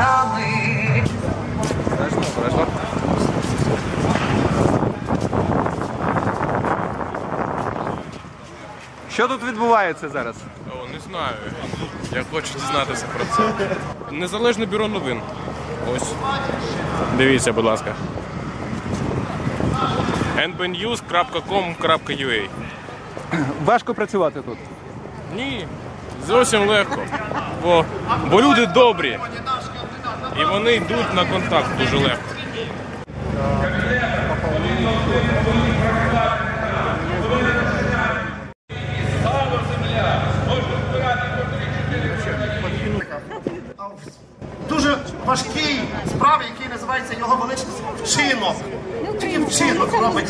роками. Що тут відбувається зараз? О, не знаю. Я хочу дізнатися про це. Незалежне бюро новин. Ось. Дивіться, будь ласка. nbnews.com.ua Важко працювати тут. Ні, зовсім легко. Бо, бо люди добрі. І вони йдуть на контакт дуже легко. дуже важкій справі, який називається його величність вчинок. Тільки вчинок робить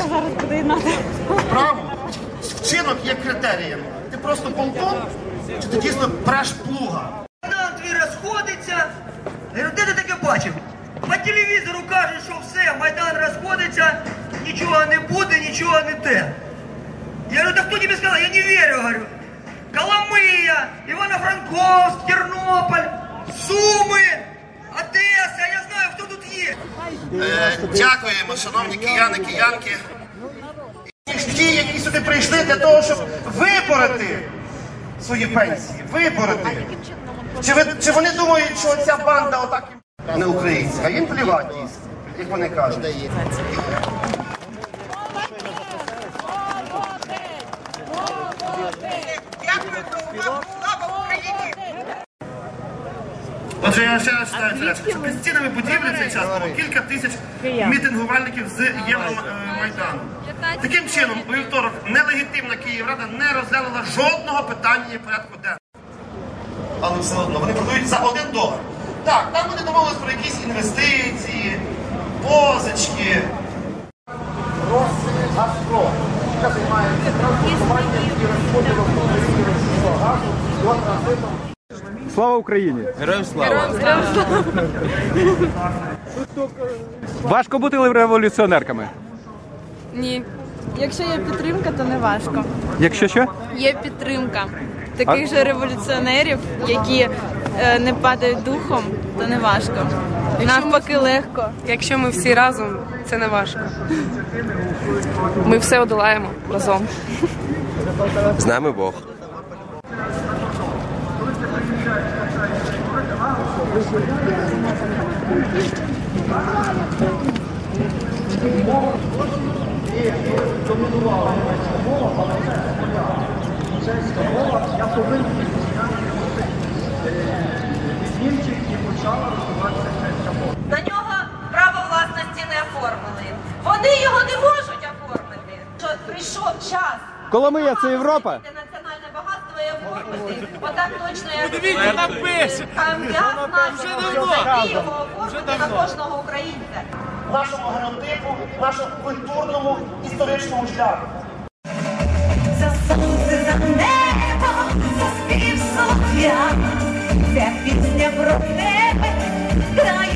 справу. Вчинок є критерієм. Ти просто полком, чи ти дійсно преш плуга. Майдан твій розходиться. Я говорю, де ти таке бачив? По телевізору кажуть, що все, Майдан розходиться, нічого не буде, нічого не те. Я говорю, так хто тобі сказав? Я не вірю, говорю. Коломия, Івано-Франковськ, Тернопіль, Суми, Одеса, я знаю, хто тут є. Е, Дякуємо, шановні кияни, киянки. Ті, які сюди прийшли для того, щоб вибороти свої пенсії, вибороти. Чи, ви, чи вони думають, що ця банда отак не українська? Їм плівати як вони кажуть. Отже, я ще раз читаю що під стінами будівлі цей час було кілька тисяч мітингувальників з Євромайдану. Таким чином, у вівторок нелегітимна Київрада не розглянула жодного питання порядку денного. Але все одно вони продають за один долар. Так, там вони домовились про якісь інвестиції, позички. Газпро, яка займається транспортуванням і розподілом російського газу до транзитом. Слава Україні! Героям слава! Важко бути революціонерками. Ні. Якщо є підтримка, то не важко. Якщо що? Є підтримка таких же революціонерів, які не падають духом, то не важко. Навпаки, легко. Якщо ми всі разом, це не важко. Ми все одолаємо разом. З нами Бог. На нього право власності не оформили. Вони його не можуть оформити. Що прийшов час. Коломия це Європа? Національне багатство і оформити. Отак точно як Подивіться, там пише. Вже давно. його оформити на кожного українця. нашому генотипу, нашому культурному історичному шляху. За сонце, за небо, за спів солов'я, ця пісня про тебе, країна моя,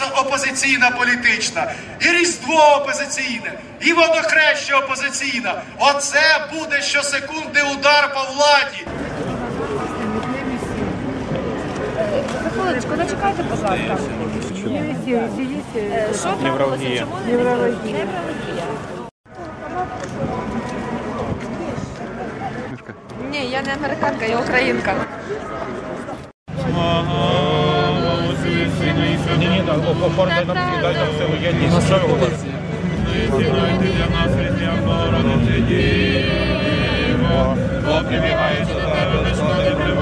наша опозиційна політична, і Різдво опозиційне, і водохреща опозиційна. Оце буде щосекунди удар по владі. Хвилиночку, зачекайте, будь ласка. Що трапилося? Чому не Неврологія. Ні, я не американка, я українка. Оформити нам силу єдність. Що ви говорите? для нас християн Богородице Діво, обріваєш до тебе, лиш не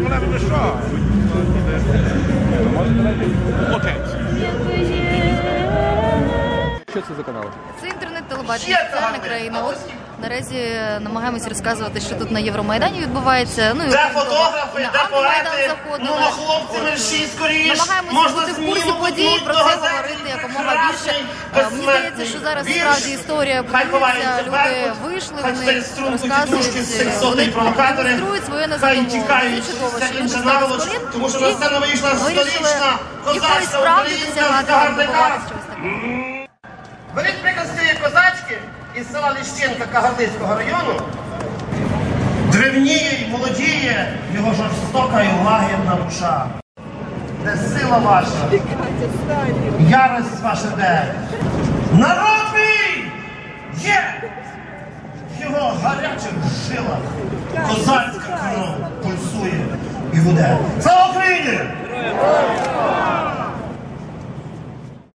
це такі файні молебні, ви що? Що це за канал? Це інтернет-телебачення, соціальна країна. От наразі намагаємося розказувати, що тут на Євромайдані відбувається. Ну і Де фотографи, на де поети? Ну, на хлопці, мерщій скоріш. Намагаємося Можна бути в курсі подій, про це говорити якомога більше. Е, Мені здається, що зараз справді історія будується, люди вийшли, вони розказують, е, вони провокатори, демонструють своє незадоволення. тікають, Це чудово, що люди інша стали з наволоч, колін тому що на і сцену вийшла вирішили столічна якоїсь козацька правди українська досягати, добиватися чогось такого. Села Ліщинка Кагарлицького району. Древніє й молодіє його жорстока і лагідна душа. Де сила ваша, ярость ваша де. Народ мій є в його гарячих жилах. Козацька кров пульсує і гуде.